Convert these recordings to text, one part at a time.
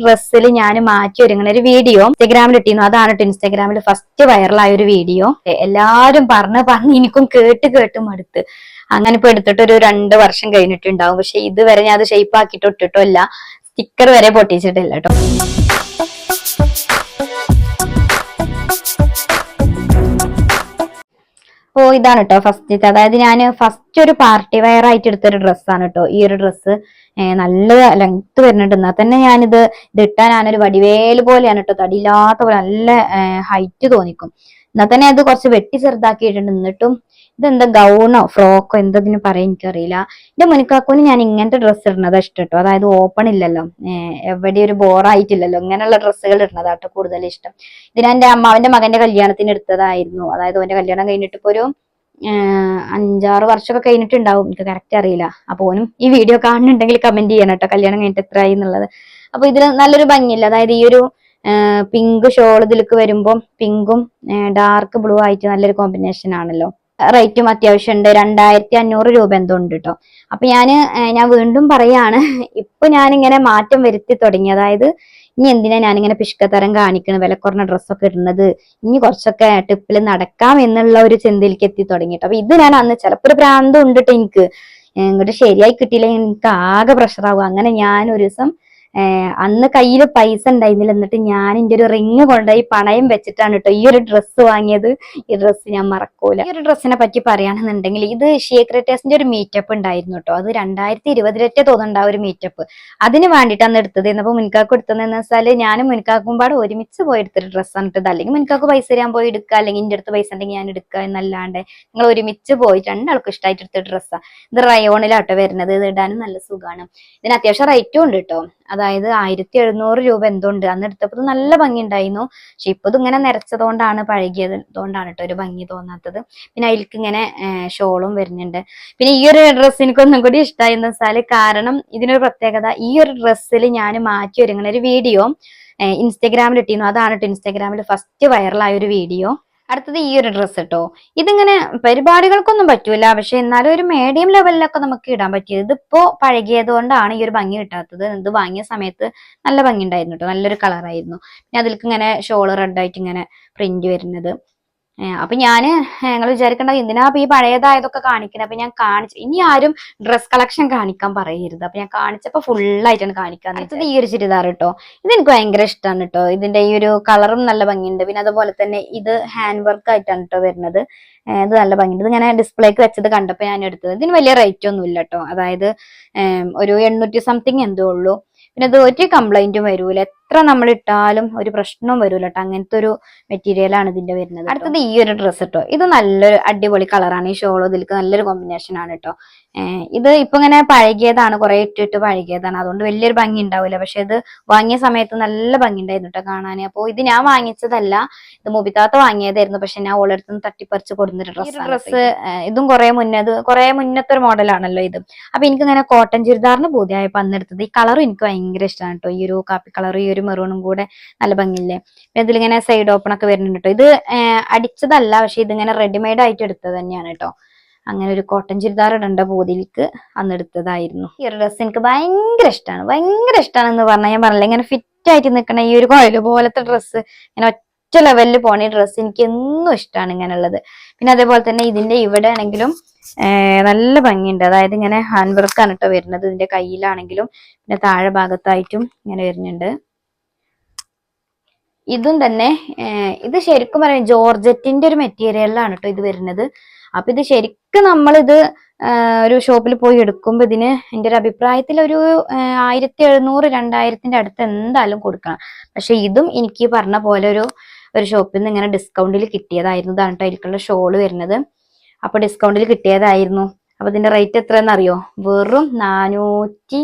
ഡ്രസ്സിൽ ഞാൻ മാറ്റി ഒരുങ്ങുന്ന ഒരു വീഡിയോ ഇൻസ്റ്റാഗ്രാമിൽ ഇട്ടിരുന്നു. അതാണ് കേട്ടോ ഇൻസ്റ്റാഗ്രാമിൽ ഫസ്റ്റ് വൈറലായ ഒരു വീഡിയോ എല്ലാവരും പറഞ്ഞ് പറഞ്ഞ് എനിക്കും കേട്ട് കേട്ട് മടുത്ത്. അങ്ങനെ ഇപ്പൊ എടുത്തിട്ട് ഒരു രണ്ട് വർഷം കഴിഞ്ഞിട്ടുണ്ടാവും. പക്ഷെ ഇതുവരെ ഞാൻ അത് ഷേപ്പ് ആക്കിയിട്ട് ഇട്ടിട്ടോ ഇല്ല. സ്റ്റിക്കർ വരെ പൊട്ടിച്ചിട്ടില്ല കേട്ടോ ഓ ഇതാണ് കേട്ടോ ഫസ്റ്റ് അതായത് ഞാൻ ഫസ്റ്റ് ഒരു പാർട്ടി വെയർ ആയിട്ട് എടുത്തൊരു ഡ്രസ്സാണ് കേട്ടോ ഈ ഒരു ഡ്രസ്സ് നല്ല ലെങ്ത് വരുന്നുണ്ട്. എന്നാൽ തന്നെ ഞാനിത് ഇതിട്ടാൽ ഞാനൊരു വടിവേൽ പോലെയാണ് കേട്ടോ തടിയില്ലാത്ത പോലെ നല്ല ഹൈറ്റ് തോന്നിക്കും. എന്നാൽ തന്നെ അത് കുറച്ച് വെട്ടി ചെറുതാക്കിയിട്ടുണ്ട് എന്നിട്ടും ഇതെന്താ ഗൗണോ ഫ്രോക്കോ എന്തതിന് പറയാൻ എനിക്കറിയില്ല. എന്റെ മുനിക്കാക്കൂന് ഞാൻ ഇങ്ങനത്തെ ഡ്രസ്സ് ഇടുന്നതാ ഇഷ്ടം കേട്ടോ അതായത് ഓപ്പൺ ഇല്ലല്ലോ. എവിടെ ഒരു ബോറായിട്ടില്ലല്ലോ ഇങ്ങനെയുള്ള ഡ്രസ്സുകൾ ഇടുന്നതാട്ടോ കൂടുതൽ ഇഷ്ടം. ഇത് ഞാൻ അമ്മാവന്റെ മകന്റെ കല്യാണത്തിന് എടുത്തതായിരുന്നു. അതായത് അവന്റെ കല്യാണം കഴിഞ്ഞിട്ട് ഇപ്പൊ ഒരു അഞ്ചാറ് വർഷമൊക്കെ കഴിഞ്ഞിട്ടുണ്ടാവും. എനിക്ക് കറക്റ്റ് അറിയില്ല. അപ്പൊ ഓനും ഈ വീഡിയോ കാണുന്നുണ്ടെങ്കിൽ കമന്റ് ചെയ്യണം കേട്ടോ. കല്യാണം കഴിഞ്ഞിട്ട് എത്രയായി എന്നുള്ളത്. അപ്പൊ ഇതിൽ നല്ലൊരു ഭംഗിയില്ല. അതായത് ഈ ഒരു പിങ്ക് ഷോൾ ഇതിലേക്ക് വരുമ്പോൾ പിങ്കും ഡാർക്ക് ബ്ലൂ ആയിട്ട് നല്ലൊരു കോമ്പിനേഷൻ ആണല്ലോ. റേറ്റും അത്യാവശ്യം ഉണ്ട്. രണ്ടായിരത്തി അഞ്ഞൂറ് രൂപ എന്തോ ഉണ്ട് കേട്ടോ അപ്പൊ ഞാൻ ഞാൻ വീണ്ടും പറയാണ് ഇപ്പൊ ഞാനിങ്ങനെ മാറ്റം വരുത്തി തുടങ്ങി. അതായത് ഇനി എന്തിനാ ഞാനിങ്ങനെ പിഷ്കത്തരം കാണിക്കുന്നത് വില കുറഞ്ഞ ഡ്രസ്സൊക്കെ ഇടുന്നത്. ഇനി കുറച്ചൊക്കെ ടിപ്പിൽ നടക്കാം എന്നുള്ള ഒരു ചിന്തയിലേക്ക് എത്തി തുടങ്ങിയിട്ട് അപ്പൊ ഇത് ഞാൻ അന്ന് ചിലപ്പോൾ ഒരു ഭ്രാന്തം ഉണ്ട് എനിക്ക്. ഇങ്ങോട്ട് ശരിയായി കിട്ടിയില്ലെങ്കിൽ എനിക്ക് ആകെ പ്രഷറാവും അങ്ങനെ ഞാൻ ഒരു ദിവസം അന്ന് കയ്യിൽ പൈസ ഉണ്ടായിരുന്നില്ല. എന്നിട്ട് ഞാൻ എന്റെ ഒരു റിങ് കൊണ്ടുപോയി പണയം വെച്ചിട്ടാണ് കേട്ടോ ഈ ഒരു ഡ്രസ്സ് വാങ്ങിയത്. ഈ ഡ്രസ്സ് ഞാൻ മറക്കൂല. ഈ ഒരു ഡ്രസ്സിനെ പറ്റി പറയുകയാണെന്നുണ്ടെങ്കിൽ ഇത് ഷീക്രട്ടേഴ്സിന്റെ ഒരു മീറ്റപ്പ് ഉണ്ടായിരുന്നു കേട്ടോ അത് രണ്ടായിരത്തി ഇരുപതിലെറ്റേ തോന്നുന്നുണ്ട് ആ ഒരു മീറ്റപ്പ് അതിന് വേണ്ടിയിട്ടാണ് എടുത്തത്. എന്നപ്പോ മുൻകാക്ക് എടുത്തതെന്ന് വെച്ചാൽ ഞാനും മുൻകാക്കും പാടെ ഒരുമിച്ച് പോയി എടുത്തൊരു ഡ്രസ്സാണ് ഇട്ടത് അല്ലെങ്കിൽ മുൻകാക്ക് പൈസ തരാൻ പോയി എടുക്കുക. അല്ലെങ്കിൽ എന്റെ അടുത്ത് പൈസ ഉണ്ടെങ്കിൽ ഞാൻ എടുക്കുക എന്നല്ലാണ്ട് നിങ്ങൾ ഒരുമിച്ച് പോയി രണ്ടാൾക്കും ഇഷ്ടമായിട്ട് എടുത്ത ഡ്രസ്സാണ് ഇത് റയോണിലാട്ടോ വരുന്നത്. ഇത് ഇടാനും നല്ല സുഖമാണ് ഇതിന് അത്യാവശ്യം റേറ്റും ഉണ്ട് കേട്ടോ അതായത് ആയിരത്തി എഴുന്നൂറ് രൂപ എന്തുണ്ട്? അന്ന് എടുത്തപ്പോൾ നല്ല ഭംഗി ഉണ്ടായിരുന്നു പക്ഷെ ഇപ്പൊ ഇങ്ങനെ നിറച്ചതുകൊണ്ടാണ് പഴകിയത്. അതുകൊണ്ടാണ് കേട്ടോ ഒരു ഭംഗി തോന്നാത്തത്. പിന്നെ അതിലേക്ക് ഇങ്ങനെ ഷോളും വരുന്നുണ്ട്. പിന്നെ ഈ ഒരു ഡ്രസ്സ് എനിക്ക് ഒന്നും കൂടി ഇഷ്ടമായി എന്ന് വെച്ചാൽ കാരണം ഇതിനൊരു പ്രത്യേകത. ഈ ഒരു ഡ്രസ്സിൽ ഞാൻ മാറ്റി ഒരുങ്ങുന്ന ഒരു വീഡിയോ ഇൻസ്റ്റഗ്രാമിൽ ഇട്ടിരുന്നു. അതാണ് കേട്ടോ ഇൻസ്റ്റാഗ്രാമിൽ ഫസ്റ്റ് വൈറലായ ഒരു വീഡിയോ. അടുത്തത് ഈ ഒരു ഡ്രസ്സ് കേട്ടോ ഇതിങ്ങനെ പരിപാടികൾക്കൊന്നും പറ്റൂല. പക്ഷെ എന്നാലും ഒരു മീഡിയം ലെവലിലൊക്കെ നമുക്ക് ഇടാൻ പറ്റിയത് ഇതിപ്പോ പഴകിയത് കൊണ്ടാണ് ഈ ഒരു ഭംഗി കിട്ടാത്തത്. ഇത് വാങ്ങിയ സമയത്ത് നല്ല ഭംഗി ഉണ്ടായിരുന്നു കേട്ടോ നല്ലൊരു കളറായിരുന്നു പിന്നെ അതിലേക്ക് ഇങ്ങനെ ഷോൾ റെഡായിട്ട് ഇങ്ങനെ പ്രിന്റ് വരുന്നത്. അപ്പൊ ഞാൻ ഞങ്ങൾ വിചാരിക്കേണ്ട എന്തിനാ ഈ പഴയതായതൊക്കെ കാണിക്കുന്നത് അപ്പൊ ഞാൻ കാണിച്ചു ഇനി ആരും ഡ്രസ് കളക്ഷൻ കാണിക്കാൻ പറയരുത്. അപ്പൊ ഞാൻ കാണിച്ചപ്പോ ഫുള്ളായിട്ടാണ് കാണിക്കാൻ അടുത്തത് ഈ ഒരു ചുരിദാർ കേട്ടോ ഇത് എനിക്ക് ഭയങ്കര ഇഷ്ടമാണ് കേട്ടോ ഇതിന്റെ ഈ ഒരു കളറും നല്ല ഭംഗിയുണ്ട്. പിന്നെ അതുപോലെ തന്നെ ഇത് ഹാൻഡ് വർക്ക് ആയിട്ടാണ് കേട്ടോ വരുന്നത്. ഇത് നല്ല ഭംഗിയുണ്ട്. ഇത് ഞാൻ ഡിസ്പ്ലേക്ക് വെച്ചത് കണ്ടപ്പോൾ ഞാൻ എടുത്തത്. ഇതിന് വലിയ റേറ്റ് ഒന്നും ഇല്ല കേട്ടോ അതായത് ഒരു എണ്ണൂറ്റി സംതിങ് എന്തോ ഉള്ളൂ. പിന്നെ ഇത് ഒരു കംപ്ലൈന്റും വരൂല. എത്ര നമ്മൾ ഇട്ടാലും ഒരു പ്രശ്നവും വരൂല കേട്ടോ അങ്ങനത്തെ ഒരു മെറ്റീരിയൽ ആണ് ഇതിന്റെ വരുന്നത് അടുത്തത് ഈ ഒരു ഡ്രസ് കേട്ടോ ഇത് നല്ലൊരു അടിപൊളി കളറാണ് ഈ ഷോളും ഇതിലേക്ക് നല്ലൊരു കോമ്പിനേഷൻ ആണ് കേട്ടോ ഇത് ഇപ്പൊ ഇങ്ങനെ പഴകിയതാണ്. കുറെ ഇട്ടിട്ട് പഴകിയതാണ്. അതുകൊണ്ട് വലിയൊരു ഭംഗി ഉണ്ടാവില്ല പക്ഷെ ഇത് വാങ്ങിയ സമയത്ത് നല്ല ഭംഗി ഉണ്ടായിരുന്നു കേട്ടോ കാണാൻ അപ്പോൾ ഇത് ഞാൻ വാങ്ങിച്ചതല്ല. ഇത് മുബിത്താത്ത വാങ്ങിയതായിരുന്നു. പക്ഷെ ഞാൻ ഓളടുത്ത് നിന്ന് തട്ടിപ്പറിച്ച് കൊടുത്തൊരു ഡ്രസ്സ് ഡ്രസ്സ് ഇതും. കുറെ മുന്നേ കുറെ മുന്നത്തെ ഒരു മോഡലാണല്ലോ ഇത്. അപ്പൊ എനിക്ക് ഇങ്ങനെ കോട്ടൺ ചുരിദാറിന് ബോധ്യമായപ്പോ അന്നെടുത്തത് ഈ കളറും എനിക്ക് ഭയങ്കര ഇഷ്ടമാണ് കേട്ടോ ഈ ഒരു കാപ്പി കളർ ഈ ഒരു മെറൂണും കൂടെ നല്ല ഭംഗിയില്ലേ? പിന്നെ ഇതിലിങ്ങനെ സൈഡ് ഓപ്പൺ ഒക്കെ വരുന്നുണ്ട് കേട്ടോ ഇത് അടിച്ചതല്ല പക്ഷെ ഇതിങ്ങനെ റെഡിമെയ്ഡ് ആയിട്ട് എടുത്തത് തന്നെയാണ് കേട്ടോ അങ്ങനെ ഒരു കോട്ടൺ ചുരിദാർ ഇടേണ്ട ബോധിയിലേക്ക് അന്ന് എടുത്തതായിരുന്നു. ഈ ഒരു ഡ്രസ്സ് എനിക്ക് ഭയങ്കര ഇഷ്ടമാണ് ഭയങ്കര ഇഷ്ടമാണെന്ന് പറഞ്ഞാൽ ഞാൻ പറഞ്ഞില്ല ഇങ്ങനെ ഫിറ്റ് ആയിട്ട് നിൽക്കണ ഈ ഒരു കോയിൽ പോലത്തെ ഡ്രസ്സ് ഇങ്ങനെ ഒറ്റ ലെവലിൽ പോണ ഈ ഡ്രസ്സ് എനിക്ക് എന്നും ഇഷ്ടമാണ് ഇങ്ങനെയുള്ളത്. പിന്നെ അതേപോലെ തന്നെ ഇതിന്റെ ഇവിടെ ആണെങ്കിലും നല്ല ഭംഗിയുണ്ട്. അതായത് ഇങ്ങനെ ഹാൻഡ് വർക്കാണ് കേട്ടോ വരുന്നത്. ഇതിന്റെ കയ്യിലാണെങ്കിലും പിന്നെ താഴെ ഭാഗത്തായിട്ടും ഇങ്ങനെ വരുന്നുണ്ട്. ഇതും തന്നെ ഇത് ശരിക്കും പറയാം ജോർജറ്റിന്റെ ഒരു മെറ്റീരിയലാണ് കേട്ടോ ഇത് വരുന്നത്. അപ്പൊ ഇത് ശരിക്കും നമ്മളിത് ഒരു ഷോപ്പിൽ പോയി എടുക്കുമ്പോൾ ഇതിന് എന്റെ ഒരു അഭിപ്രായത്തിൽ ഒരു ആയിരത്തി എഴുന്നൂറ് രണ്ടായിരത്തിന്റെ അടുത്ത് എന്തായാലും കൊടുക്കണം. പക്ഷെ ഇതും എനിക്ക് പറഞ്ഞ പോലെ ഒരു ഒരു ഷോപ്പിൽ നിന്ന് ഇങ്ങനെ ഡിസ്കൗണ്ടിൽ കിട്ടിയതായിരുന്നു ഇതാണ് കേട്ടോ അതിലേക്കുള്ള ഷോൾ വരുന്നത്. അപ്പൊ ഡിസ്കൗണ്ടിൽ കിട്ടിയതായിരുന്നു. അപ്പൊ ഇതിന്റെ റേറ്റ് എത്രയെന്ന് അറിയോ? വെറും നാനൂറ്റി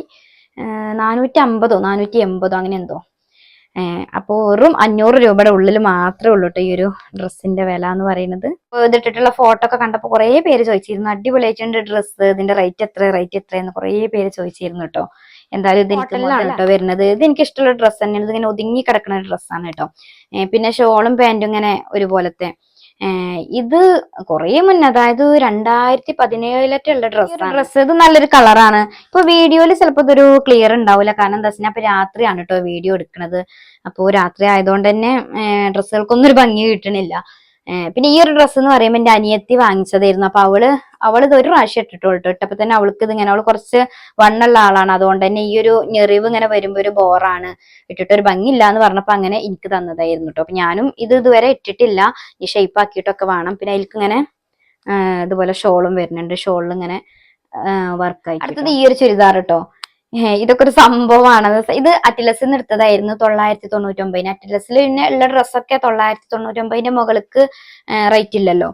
നാനൂറ്റി അമ്പതോ നാനൂറ്റി എൺപതോ അങ്ങനെ എന്തോ. ഏഹ് അപ്പൊ വെറും അഞ്ഞൂറ് രൂപയുടെ ഉള്ളിൽ മാത്രമേ ഉള്ളൂ കേട്ടോ ഈ ഒരു ഡ്രസ്സിന്റെ വില എന്ന് പറയുന്നത്. ഇതിട്ടിട്ടുള്ള ഫോട്ടോ ഒക്കെ കണ്ടപ്പോൾ കുറേ പേര് ചോദിച്ചിരുന്നു. അടിപൊളിയായിട്ടുണ്ട് ഡ്രസ്സ് ഇതിന്റെ റേറ്റ് എത്ര റേറ്റ് എത്ര എന്ന് കുറേ പേര് ചോദിച്ചിരുന്നു കേട്ടോ എന്തായാലും ഇത് എനിക്ക് കേട്ടോ വരുന്നത്. ഇത് എനിക്ക് ഇഷ്ടമുള്ള ഡ്രസ്സ് തന്നെയാണ്. ഇതിങ്ങനെ ഒതുങ്ങി കിടക്കുന്ന ഡ്രസ്സാണ് കേട്ടോ പിന്നെ ഷോളും പാന്റും ഇങ്ങനെ ഒരുപോലത്തെ. ഇത് കുറേ മുന്നേ അതായത് രണ്ടായിരത്തി പതിനേഴിലൊക്കെയുള്ള ഡ്രസ്സാണ്. ഡ്രസ്സ് ഇത് നല്ലൊരു കളറാണ്. ഇപ്പൊ വീഡിയോയിൽ ചിലപ്പോൾ ഇതൊരു ക്ലിയർ ഉണ്ടാവില്ല കാരണം എന്താ വെച്ചാൽ രാത്രിയാണ് കേട്ടോ വീഡിയോ എടുക്കുന്നത് അപ്പോൾ രാത്രി ആയതുകൊണ്ട് തന്നെ ഡ്രസ്സുകൾക്കൊന്നും ഒരു ഭംഗി കിട്ടണില്ല. പിന്നെ ഈ ഒരു ഡ്രസ്സ് എന്ന് പറയുമ്പോൾ എന്റെ അനിയത്തി വാങ്ങിച്ചതായിരുന്നു. അപ്പൊ അവൾ അവൾ ഇത് ഒരു പ്രാവശ്യം ഇട്ടിട്ടുള്ളൂ ട്ടോ. ഇട്ടപ്പോ തന്നെ അവൾക്ക് ഇത് ഇങ്ങനെ അവൾ കുറച്ച് വണ്ണുള്ള ആളാണ്. അതുകൊണ്ട് തന്നെ ഈ ഒരു ഞെറിവ് ഇങ്ങനെ വരുമ്പോ ഒരു ബോറാണ്. ഇട്ടിട്ട് ഒരു ഭംഗിയില്ല എന്ന് പറഞ്ഞപ്പോ അങ്ങനെ എനിക്ക് തന്നതായിരുന്നു കേട്ടോ. അപ്പൊ ഞാനും ഇത് ഇതുവരെ ഇട്ടിട്ടില്ല. ഈ ഷേപ്പ് ആക്കിയിട്ടൊക്കെ വേണം. പിന്നെ അതിൽക്ക് ഇങ്ങനെ ഇതുപോലെ ഷോളും വരുന്നുണ്ട്. ഷോളിൽ ഇങ്ങനെ വർക്ക് ആയി അടുത്തത് ഈ ഒരു ചുരിദാർ കേട്ടോ. ഇതൊക്കെ ഒരു സംഭവമാണ്. ഇത് അറ്റിലസിൽ നിന്ന് എടുത്തതായിരുന്നു തൊള്ളായിരത്തി തൊണ്ണൂറ്റി ഒമ്പതിന് അറ്റിലസിൽ പിന്നെ ഉള്ള ഡ്രസ്സൊക്കെ തൊള്ളായിരത്തി തൊണ്ണൂറ്റി ഒമ്പതിന്റെ മുകൾക്ക് റേറ്റ് ഇല്ലല്ലോ.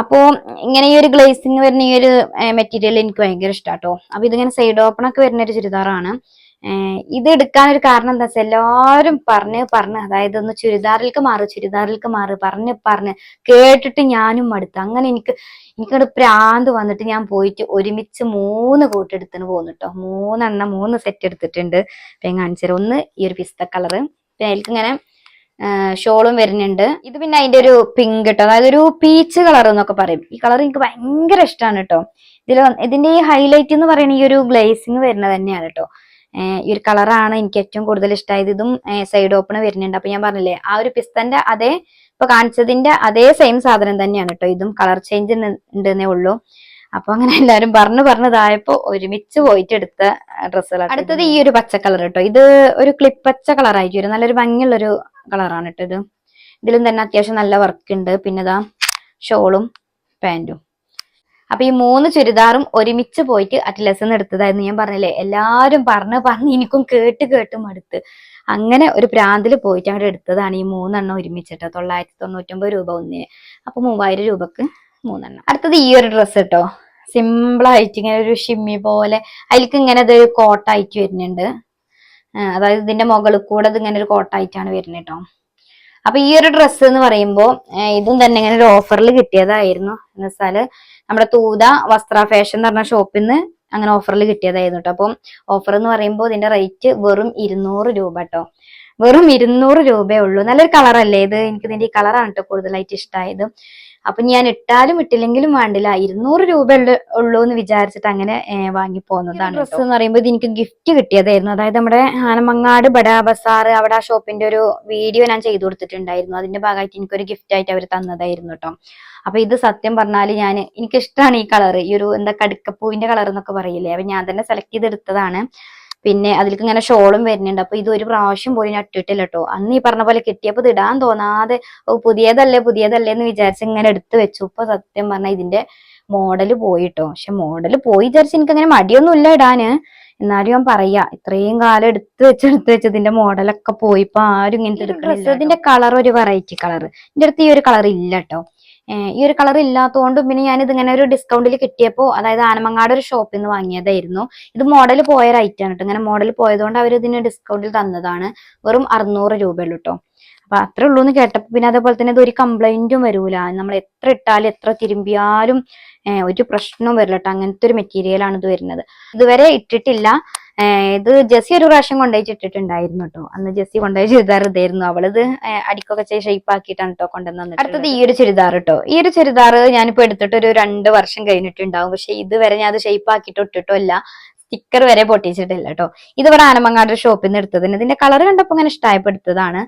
അപ്പോ ഇങ്ങനെ ഈ ഒരു ഗ്ലേസിങ് വരുന്ന ഈ ഒരു മെറ്റീരിയൽ എനിക്ക് ഭയങ്കര ഇഷ്ടാട്ടോ. അപ്പൊ ഇതിങ്ങനെ സൈഡ് ഓപ്പൺ ഒക്കെ വരുന്ന ഒരു ചുരിദാറാണ്. ഇത് എടുക്കാൻ ഒരു കാരണം എന്താ വെച്ചാൽ എല്ലാവരും പറഞ്ഞ് പറഞ്ഞ് അതായത് ഒന്ന് ചുരിദാറിലേക്ക് മാറ് ചുരിദാറിലേക്ക് മാറ് പറഞ്ഞ് പറഞ്ഞ് കേട്ടിട്ട് ഞാനും മടുത്തു. അങ്ങനെ എനിക്ക് എനിക്കൊരു പ്രാന്ത് വന്നിട്ട് ഞാൻ പോയിട്ട് ഒരുമിച്ച് മൂന്ന് കൂട്ട് എടുത്തിന് പോന്നു കേട്ടോ മൂന്നെണ്ണം മൂന്ന് സെറ്റ് എടുത്തിട്ടുണ്ട്. പിന്നെ കാണിച്ചത് കാണിച്ചു ഒന്ന് ഈ ഒരു പിസ്ത കളറ് പിന്നെ ഇങ്ങനെ ഷോളും വരുന്നുണ്ട്. ഇത് പിന്നെ അതിന്റെ ഒരു പിങ്ക് കേട്ടോ അതായത് ഒരു പീച്ച് കളർ എന്നൊക്കെ പറയും. ഈ കളർ എനിക്ക് ഭയങ്കര ഇഷ്ടമാണ് കേട്ടോ ഇതിൽ ഇതിന്റെ ഈ ഹൈലൈറ്റ് എന്ന് പറയുന്ന ഈ ഒരു ഗ്ലേസിങ് വരുന്നത് തന്നെയാണ് കേട്ടോ ഈ ഒരു കളറാണ് എനിക്ക് ഏറ്റവും കൂടുതൽ ഇഷ്ടമായത് ഇതും സൈഡ് ഓപ്പൺ വരുന്നുണ്ട്. അപ്പൊ ഞാൻ പറഞ്ഞില്ലേ ആ ഒരു പിസ്തന്റെ അതേ ഇപ്പൊ കാണിച്ചതിന്റെ അതേ സെയിം സാധനം തന്നെയാണ് കേട്ടോ ഇതും കളർ ചേഞ്ച് ഉണ്ടെന്നേ ഉള്ളൂ. അപ്പൊ അങ്ങനെ എല്ലാരും പറഞ്ഞു പറഞ്ഞതായപ്പോ ഒരുമിച്ച് പോയിട്ട് എടുത്ത ഡ്രസ്സുകളാണ് അടുത്തത് ഈ ഒരു പച്ച കളർ കേട്ടോ ഇത് ഒരു ക്ലിപ്പച്ച കളർ ആയിരിക്കും വരും നല്ലൊരു ഭംഗിയുള്ളൊരു കളറാണ് കേട്ടോ ഇത്. ഇതിലും തന്നെ അത്യാവശ്യം നല്ല വർക്ക് ഉണ്ട്. പിന്നെ ഷോളും പാന്റും. അപ്പൊ ഈ മൂന്ന് ചുരിദാറും ഒരുമിച്ച് പോയിട്ട് അറ്റ്ലസ് എടുത്തതായിരുന്നു ഞാൻ പറഞ്ഞല്ലേ? എല്ലാരും പറഞ്ഞ് പറഞ്ഞ് എനിക്കും കേട്ട് കേട്ട് മടുത്ത്. അങ്ങനെ ഒരു പ്രാന്തിൽ പോയിട്ട് അങ്ങോട്ട് എടുത്തതാണ് ഈ മൂന്നെണ്ണം ഒരുമിച്ചിട്ട്. തൊള്ളായിരത്തി തൊണ്ണൂറ്റൊമ്പത് രൂപ ഒന്നിന്. അപ്പൊ മൂവായിരം രൂപക്ക് മൂന്നെണ്ണം. അടുത്തത് ഈ ഒരു ഡ്രസ്സ് കേട്ടോ സിമ്പിൾ ആയിട്ട് ഇങ്ങനെ ഒരു ഷിമ്മി പോലെ. അതിലേക്ക് ഇങ്ങനെ ഇതൊരു കോട്ടായിട്ട് വരുന്നുണ്ട്. അതായത് ഇതിന്റെ മുകളിൽ കൂടെ ഇത് ഇങ്ങനെ ഒരു കോട്ടായിട്ടാണ് വരുന്നത് കേട്ടോ അപ്പൊ ഈ ഒരു ഡ്രസ്സ് എന്ന് പറയുമ്പോൾ ഇതും തന്നെ ഇങ്ങനെ ഒരു ഓഫറിൽ കിട്ടിയതായിരുന്നു. എന്ന് വെച്ചാൽ നമ്മുടെ തൂത വസ്ത്ര ഫാഷൻ എന്ന് പറഞ്ഞ ഷോപ്പിൽ നിന്ന് അങ്ങനെ ഓഫറിൽ കിട്ടിയതായിരുന്നു കേട്ടോ അപ്പം ഓഫർ എന്ന് പറയുമ്പോൾ ഇതിന്റെ റേറ്റ് വെറും ഇരുന്നൂറ് രൂപ കേട്ടോ വെറും ഇരുന്നൂറ് രൂപയേ ഉള്ളൂ. നല്ലൊരു കളറല്ലേ ഇത്? എനിക്ക് ഇതിന്റെ ഈ കളറാണ് കേട്ടോ കൂടുതലായിട്ട് ഇഷ്ടമായത് അപ്പൊ ഞാൻ ഇട്ടാലും ഇട്ടില്ലെങ്കിലും വേണ്ടില്ല. ഇരുന്നൂറ് രൂപ ഉള്ളൂ എന്ന് വിചാരിച്ചിട്ട് അങ്ങനെ വാങ്ങി പോകുന്നതാണ് ഡ്രസ്സ് എന്ന് പറയുമ്പോൾ ഇത് എനിക്ക് ഗിഫ്റ്റ് കിട്ടിയതായിരുന്നു. അതായത് നമ്മുടെ ആനമങ്ങാട് ബഡാ ബസാർ അവിടെ ആ ഷോപ്പിന്റെ ഒരു വീഡിയോ ഞാൻ ചെയ്തു കൊടുത്തിട്ടുണ്ടായിരുന്നു. അതിന്റെ ഭാഗമായിട്ട് എനിക്കൊരു ഗിഫ്റ്റ് ആയിട്ട് അവർ തന്നതായിരുന്നു കേട്ടോ അപ്പൊ ഇത് സത്യം പറഞ്ഞാൽ ഞാൻ എനിക്കിഷ്ടമാണ് ഈ കളർ ഈ ഒരു എന്താ കടുക്കപ്പൂവിന്റെ കളർ എന്നൊക്കെ പറയില്ലേ? അപ്പൊ ഞാൻ തന്നെ സെലക്ട് ചെയ്തെടുത്തതാണ് പിന്നെ അതിലേക്ക് ഇങ്ങനെ ഷോളും വരുന്നുണ്ട്. അപ്പൊ ഇത് ഒരു പ്രാവശ്യം പോലും ഞാൻ ഇട്ടിട്ടില്ല കേട്ടോ അന്ന് ഈ പറഞ്ഞ പോലെ കിട്ടിയപ്പോ ഇത് ഇടാൻ തോന്നാതെ ഓ പുതിയതല്ലേ പുതിയതല്ലേ എന്ന് വിചാരിച്ച് ഇങ്ങനെ എടുത്തു വെച്ചു. ഇപ്പൊ സത്യം പറഞ്ഞാൽ ഇതിന്റെ മോഡൽ പോയിട്ടോ പക്ഷെ മോഡൽ പോയി വിചാരിച്ച് എനിക്ക് അങ്ങനെ മടിയൊന്നും ഇല്ല ഇടാന്. എന്നാലും ഞാൻ പറയാ ഇത്രയും കാലം എടുത്തു വെച്ച് എടുത്തു വെച്ച് ഇതിന്റെ മോഡലൊക്കെ പോയി. ഇപ്പൊ ആരും ഇങ്ങനത്തെ ഡ്രസ്സ് ഇതിന്റെ കളർ ഒരു വെറൈറ്റി കളർ എന്റെ അടുത്ത് ഈ ഒരു കളർ ഇല്ല കേട്ടോ ഈ ഒരു കളർ ഇല്ലാത്തതുകൊണ്ടും പിന്നെ ഞാനിത് ഇങ്ങനെ ഒരു ഡിസ്കൗണ്ടിൽ കിട്ടിയപ്പോൾ അതായത് ആനമങ്ങാട് ഒരു ഷോപ്പിൽ നിന്ന് വാങ്ങിയതായിരുന്നു. ഇത് മോഡൽ പോയ റൈറ്റ് ആണ് കേട്ടോ ഇങ്ങനെ മോഡൽ പോയതുകൊണ്ട് അവർ ഇതിന് ഡിസ്കൗണ്ടിൽ തന്നതാണ്. വെറും അറുന്നൂറ് രൂപയുള്ളൂ കേട്ടോ അപ്പൊ അത്രേ ഉള്ളൂ എന്ന് കേട്ടപ്പോ പിന്നെ അതേപോലെ തന്നെ ഇത് ഒരു കംപ്ലൈന്റും വരൂല. നമ്മൾ എത്ര ഇട്ടാലും എത്ര തിരുമ്പിയാലും ഒരു പ്രശ്നവും വരില്ല കേട്ടോ അങ്ങനത്തെ ഒരു മെറ്റീരിയലാണ് ഇത് വരുന്നത്. ഇതുവരെ ഇട്ടിട്ടില്ല. ഇത് ജെസ്സി ഒരു പ്രാവശ്യം കൊണ്ടുപോയിട്ടിട്ടുണ്ടായിരുന്നു കേട്ടോ അന്ന് ജെസ്സി കൊണ്ടുപോയി ചുരിദാർ ഇതായിരുന്നു. അവളിത് അടിക്കൊക്കെ ചെയ്ത് ഷേപ്പ് ആക്കിയിട്ടാണ് കേട്ടോ കൊണ്ടുവന്നത്. അടുത്തത് ഈ ഒരു ചുരിദാർ കേട്ടോ ഈ ഒരു ചുരിദാർ ഞാനിപ്പോ എടുത്തിട്ട് ഒരു രണ്ട് വർഷം കഴിഞ്ഞിട്ടുണ്ടാവും. പക്ഷെ ഇതുവരെ ഞാൻ അത് ഷേപ്പ് ആക്കിയിട്ട് ഇട്ടിട്ടോ സ്റ്റിക്കർ വരെ പൊട്ടിച്ചിട്ടില്ല കേട്ടോ ഇത് ഇവിടെ ആനമങ്ങാട് ഷോപ്പിൽ നിന്ന് എടുത്തതിന്. ഇതിന്റെ കളർ കണ്ടപ്പോൾ ഇങ്ങനെ ഇഷ്ടപ്പെടുത്തതാണ്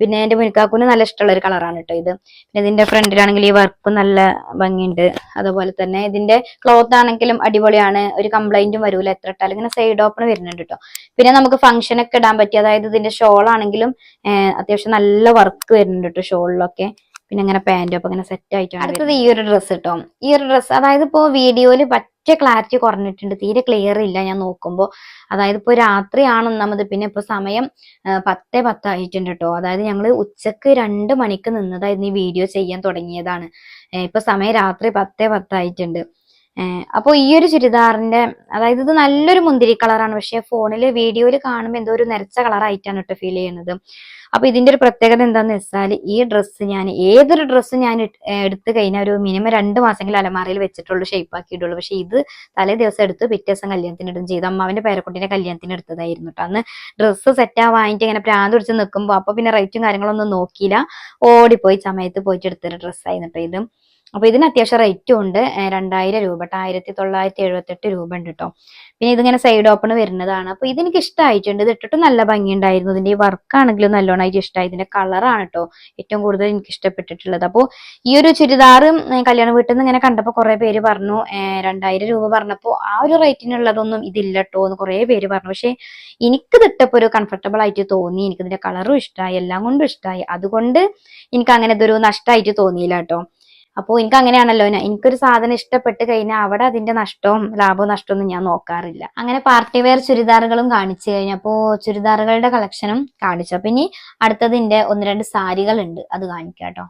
പിന്നെ എന്റെ മുനിക്കാക്കുന് നല്ല ഇഷ്ടമുള്ള ഒരു കളറാണ് കേട്ടോ ഇത്. പിന്നെ ഇതിന്റെ ഫ്രണ്ടിലാണെങ്കിൽ ഈ വർക്കും നല്ല ഭംഗിയുണ്ട്. അതുപോലെ തന്നെ ഇതിന്റെ ക്ലോത്ത് ആണെങ്കിലും അടിപൊളിയാണ്. ഒരു കംപ്ലൈന്റും വരൂല എത്ര ഇട്ടാലും. ഇങ്ങനെ സൈഡ് ഓപ്പൺ വരുന്നുണ്ട് കേട്ടോ പിന്നെ നമുക്ക് ഫംഗ്ഷൻ ഒക്കെ ഇടാൻ പറ്റി അതായത് ഇതിന്റെ ഷോൾ ആണെങ്കിലും അത്യാവശ്യം നല്ല വർക്ക് വരുന്നുണ്ട് കേട്ടോ ഷോളിലൊക്കെ. പിന്നെ ഇങ്ങനെ പാന്റും അപ്പൊ ഇങ്ങനെ സെറ്റ് ആയിട്ടാണ് അടുത്തത് ഈ ഒരു ഡ്രസ്സ് കേട്ടോ ഈ ഒരു ഡ്രസ്സ് അതായത് ഇപ്പോ വീഡിയോയിൽ പറ്റ ക്ലാരിറ്റി കുറഞ്ഞിട്ടുണ്ട്. തീരെ ക്ലിയർ ഇല്ല ഞാൻ നോക്കുമ്പോൾ അതായത് ഇപ്പോൾ രാത്രിയാണ് ഒന്നാമത് പിന്നെ ഇപ്പോൾ സമയം പത്തേ പത്തായിട്ടുണ്ട് കേട്ടോ അതായത് ഞങ്ങൾ ഉച്ചയ്ക്ക് രണ്ട് മണിക്ക് നിന്നതായിരുന്നു ഈ വീഡിയോ ചെയ്യാൻ തുടങ്ങിയതാണ്. ഇപ്പോൾ സമയം രാത്രി പത്തേ പത്തായിട്ടുണ്ട്. അപ്പോൾ ഈ ഒരു ചുരിദാറിന്റെ അതായത് ഇത് നല്ലൊരു മുന്തിരി കളറാണ്. പക്ഷെ ഫോണിൽ വീഡിയോയിൽ കാണുമ്പോൾ എന്തോ ഒരു നരച്ച കളറായിട്ടാണ് കേട്ടോ ഫീൽ ചെയ്യുന്നത്. അപ്പൊ ഇതിന്റെ ഒരു പ്രത്യേകത എന്താന്ന് വെച്ചാൽ ഈ ഡ്രസ്സ് ഞാൻ ഏതൊരു ഡ്രസ്സ് ഞാൻ എടുത്തു കഴിഞ്ഞാൽ ഒരു മിനിമം രണ്ട് മാസമെങ്കിലും അലമാറയിൽ വെച്ചിട്ടുള്ളൂ ഷേപ്പ് ഇടുള്ളൂ. പക്ഷെ ഇത് തലേ ദിവസം എടുത്ത് പിറ്റേ ദിവസം കല്യാണത്തിന് ഇടും ചെയ്തു. അമ്മാവിന്റെ പേരക്കുട്ടിന്റെ കല്യാണത്തിന് എടുത്തതായിരുന്നു കേട്ടോ. അന്ന് ഡ്രസ്സ് സെറ്റ് ആവാനായിട്ട് ഇങ്ങനെ പ്രാന്ത് പിടിച്ച് നിൽക്കുമ്പോൾ അപ്പൊ പിന്നെ റേറ്റും കാര്യങ്ങളൊന്നും നോക്കിയില്ല. ഓടിപ്പോയി സമയത്ത് പോയിട്ട് എടുത്തൊരു ഡ്രസ്സായിരുന്നു കേട്ടോ ഇത്. അപ്പൊ ഇതിന് അത്യാവശ്യം റേറ്റും ഉണ്ട്. രണ്ടായിരം രൂപ കേട്ടോ. ആയിരത്തി തൊള്ളായിരത്തി എഴുപത്തെട്ട് രൂപ ഉണ്ട് കേട്ടോ. പിന്നെ ഇതിങ്ങനെ സൈഡ് ഓപ്പൺ വരുന്നതാണ്. അപ്പൊ ഇതെനിക്ക് ഇഷ്ടമായിട്ടുണ്ട് ഇത് ഇട്ടിട്ട് നല്ല ഭംഗിയുണ്ടായിരുന്നു. ഇതിന്റെ ഈ വർക്ക് ആണെങ്കിലും നല്ലോണമായിട്ട് ഇഷ്ടമായി ഇതിന്റെ കളറാണ് കേട്ടോ ഏറ്റവും കൂടുതൽ എനിക്ക് ഇഷ്ടപ്പെട്ടിട്ടുള്ളത്. അപ്പോൾ ഈ ഒരു ചുരിദാർ കല്യാണ വീട്ടിൽ നിന്ന് ഇങ്ങനെ കണ്ടപ്പോൾ കുറെ പേര് പറഞ്ഞു രണ്ടായിരം രൂപ പറഞ്ഞപ്പോൾ ആ ഒരു റേറ്റിനുള്ളതൊന്നും ഇതില്ല കേട്ടോ എന്ന് കുറെ പേര് പറഞ്ഞു. പക്ഷെ എനിക്ക് ഇതിട്ടപ്പോൾ ഒരു കംഫർട്ടബിൾ ആയിട്ട് തോന്നി. എനിക്ക് ഇതിന്റെ കളറും ഇഷ്ടമായി എല്ലാം കൊണ്ടും ഇഷ്ടമായി അതുകൊണ്ട് എനിക്ക് അങ്ങനെ ഇതൊരു നഷ്ടമായിട്ട് തോന്നിയില്ല കേട്ടോ. അപ്പോൾ എനിക്ക് അങ്ങനെയാണല്ലോ എനിക്കൊരു സാധനം ഇഷ്ടപ്പെട്ട് കഴിഞ്ഞാൽ അവിടെ അതിന്റെ നഷ്ടവും ലാഭവും നഷ്ടവും ഒന്നും ഞാൻ നോക്കാറില്ല. അങ്ങനെ പാർട്ടി വെയർ ചുരിദാറുകളും കാണിച്ചു കഴിഞ്ഞപ്പോൾ ചുരിദാറുകളുടെ കളക്ഷനും കാണിച്ചു. അപ്പൊ ഇനി അടുത്തതിന്റെ ഒന്ന് രണ്ട് സാരികളുണ്ട് അത് കാണിക്കാം കേട്ടോ